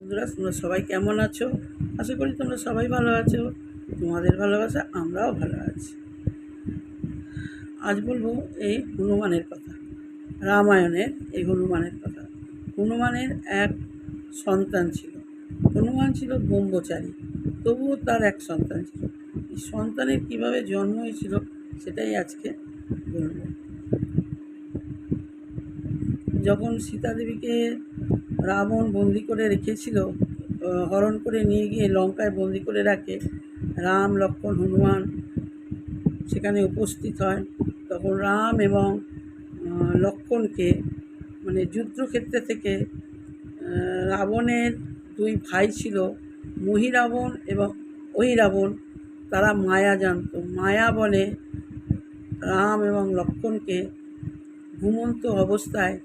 বন্ধুরা, তোমরা সবাই কেমন আছো? আশা করি তোমরা সবাই ভালো আছো। তোমাদের ভালোবাসা, আমরাও ভালো আছি। আজ বলব এই হনুমানের কথা, রামায়ণের এই হনুমানের কথা। হনুমানের এক সন্তান ছিল। হনুমান ছিল ব্রহ্মচারী, তবুও তার এক সন্তান ছিল। এই সন্তানের কীভাবে জন্ম হয়েছিল, সেটাই আজকে বলব। যখন সীতা দেবীকে রাবণ বন্দি করে রেখেছিল হরণ করে নিয়ে গিয়ে লঙ্কায় বন্দি করে রাখে। রাম লক্ষ্মণ হনুমান সেখানে উপস্থিত হয়। তখন রাম এবং আহ, লক্ষ্মণকে মানে যুদ্ধক্ষেত্রে থেকে রাবণের দুই ভাই ছিল মহিরাবণ এবং অহিরাবণ তারা মায়া জানতো। মায়া বলে রাম এবং লক্ষ্মণকে ঘুমন্ত অবস্থায়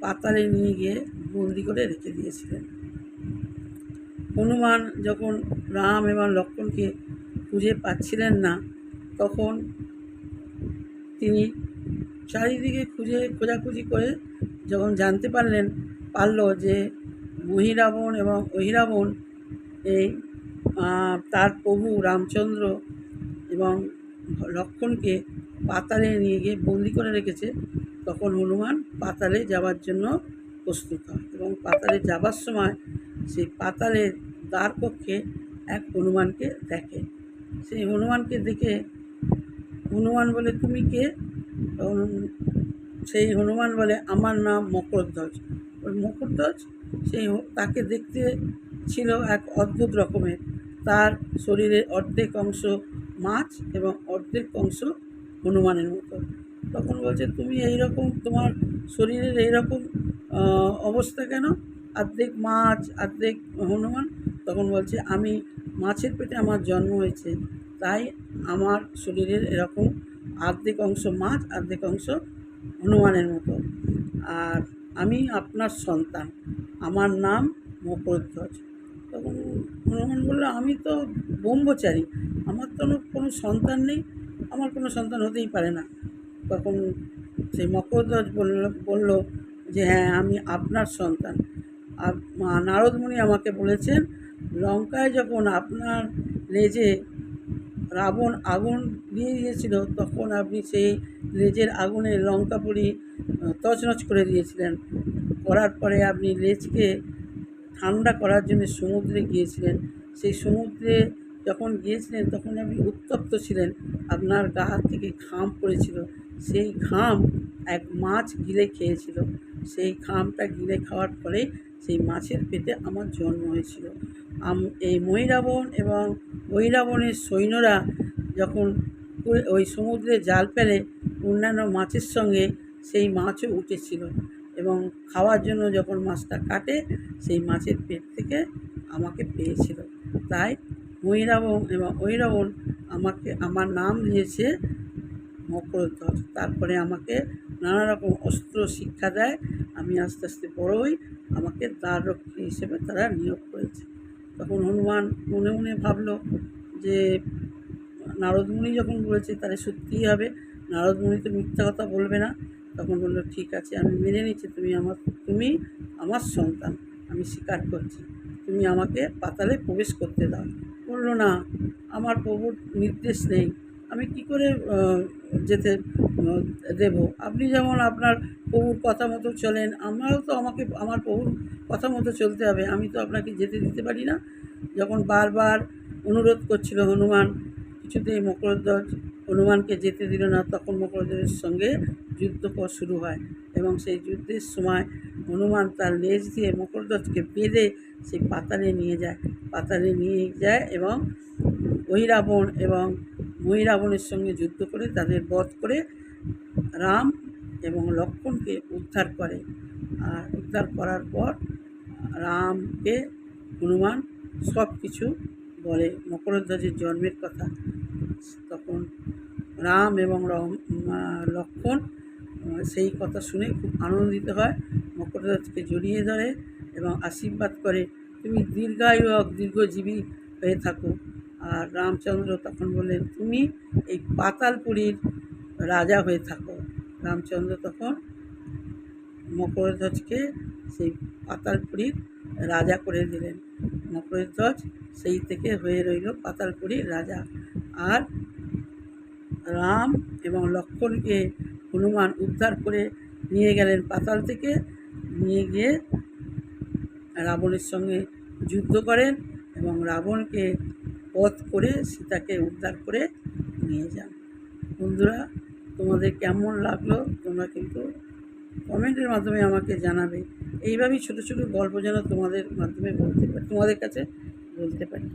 পাতালে নিয়ে গিয়ে বন্দি করে রেখে দিয়েছিলেন। হনুমান যখন রাম এবং লক্ষ্মণকে খুঁজে পাচ্ছিলেন না, তখন তিনি চারিদিকে খুঁজে খোঁজাখুঁজি করে যখন জানতে পারলেন, পারল যে মহিরাবণ এবং অহিরাবণ এই তার প্রভু রামচন্দ্র এবং লক্ষ্মণকে পাতালে নিয়ে গিয়ে বন্দি করে রেখেছে। তখন হনুমান পাতালে যাওয়ার জন্য প্রস্তুত হয় এবং পাতালে যাবার সময় সেই পাতালের দ্বার কক্ষে এক হনুমানকে দেখে। সেই হনুমানকে দেখে হনুমান বলে, তুমি কে? সেই হনুমান বলে, আমার নাম মকরধ্বজ ওই মকরধ্বজ সেই তাকে দেখতে ছিল এক অদ্ভুত রকমের। তার শরীরের অর্ধেক অংশ মাছ এবং অর্ধেক অংশ হনুমানের মতো। তখন বলছে, তুমি এই রকম তোমার শরীরের এই রকম অবস্থা কেন? অর্ধেক মাছ, অর্ধেক হনুমান। তখন বলছে, আমি মাছের পেটে আমার জন্ম হয়েছে। তাই আমার শরীরের এরকম অর্ধেক অংশ মাছ, অর্ধেক অংশ হনুমানের মতো। আর আমি আপনার সন্তান। আমার নাম মকরধ্বজ তখন হনুমান বলল, আমি তো ব্রহ্মচারী। আমার তো কোনো- সন্তান নেই। আমার কোনো সন্তান হতেই পারে না। তখন সেই মকরধ্বজ বলল বলল যে হ্যাঁ আমি আপনার সন্তান। নারদমুনি আমাকে বলেছেন, লঙ্কায় যখন আপনার লেজে রাবণ আগুন দিয়ে দিয়েছিল, তখন আপনি সেই লেজের আগুনে লঙ্কাপুরি তছনছ করে দিয়েছিলেন। করার পরে আপনি লেজকে ঠান্ডা করার জন্য সমুদ্রে গিয়েছিলেন। সেই সমুদ্রে যখন গিয়েছিলেন, তখন আপনি উত্তপ্ত ছিলেন। আপনার গা থেকে ঘাম পড়েছিল। সেই ঘাম এক মাছ গিলে খেয়েছিল। সেই খামটা গিলে খাওয়ার পরে সেই মাছের পেটে আমার জন্ম হয়েছিল। এই মহিরাবণ এবং বহিরাবণের সৈন্যরা যখন ওই- সমুদ্রে জাল ফেলে অন্যান্য মাছের সঙ্গে সেই মাছও উঠেছিল এবং খাওয়ার জন্য যখন মাছটা কাটে, সেই মাছের পেট থেকে আমাকে পেয়েছিল। তাই মহিরাবণ এবং ঐরাবণ আমাকে, আমার নাম দিয়েছে মকরধ্বজ। তারপরে আমাকে নানা রকম অস্ত্র শিক্ষা দেয় আমি আস্তে আস্তে বড় হই, আমাকে দ্বার রক্ষী হিসেবে তারা নিয়োগ করেছে। তখন হনুমান মনে মনে ভাবলো যে নারদমুনি যখন বলেছে তাহলে সত্যিই হবে নারদমুনি তো মিথ্যা কথা বলবে না। তখন বলল, ঠিক আছে, আমি মেনে নিচ্ছি, তুমি আমার তুমি আমার সন্তান, আমি স্বীকার করছি। তুমি আমাকে পাতালে প্রবেশ করতে দাও। বলল, না, আমার প্রভুর নির্দেশ নেই। আমি কি করে যেতে দেব? আপনি যেমন আপনার প্রভুর কথা মতো চলেন, আমারও তো আমাকে, আমার প্রভুর কথা মতো চলতে হবে। আমি তো আপনাকে যেতে দিতে পারি না। যখন বারবার অনুরোধ করছিল হনুমান, কিছুতেই মকরধ্বজ হনুমানকে যেতে দিল না, তখন মকরধ্বজের সঙ্গে যুদ্ধ শুরু হয় এবং সেই যুদ্ধের সময় হনুমান তার লেজ দিয়ে মকরধ্বজকে বেঁধে সেই পাতালে নিয়ে যায়। পাতালে নিয়ে যায় এবং ঐরাবণ এবং মহিরাবণের সঙ্গে যুদ্ধ করে তাদের বধ করে রাম এবং লক্ষ্মণকে উদ্ধার করে। আর উদ্ধার করার পর রামকে হনুমান সব কিছু বলে। মকরধ্বজের জন্মের কথা। তখন রাম এবং লক্ষ্মণ সেই কথা শুনে খুব আনন্দিত হয়। মকরধ্বজকে জড়িয়ে ধরে এবং আশীর্বাদ করে, তুমি দীর্ঘায়ু দীর্ঘজীবী হয়ে থাকো। আর রামচন্দ্র তখন বললেন, তুমি এই পাতালপুরীর রাজা হয়ে থাকো। রামচন্দ্র তখন মকরধ্বজকে সেই পাতালপুরীর রাজা করে দিলেন। মকরধ্বজ সেই থেকে হয়ে রইল পাতালপুরীর রাজা। আর রাম এবং লক্ষ্মণকে হনুমান উদ্ধার করে নিয়ে গেলেন পাতাল থেকে। নিয়ে গিয়ে রাবণের সঙ্গে যুদ্ধ করেন এবং রাবণকে বধ করে সীতাকে উদ্ধার করে নিয়ে যান। বন্ধুরা, তোমাদের কেমন লাগল তোমরা কিন্তু কমেন্টের মাধ্যমে আমাকে জানাবে। এইভাবেই ছোটো ছোটো গল্প যেন তোমাদের মাধ্যমে বলতে পারি, তোমাদের কাছে বলতে পারি।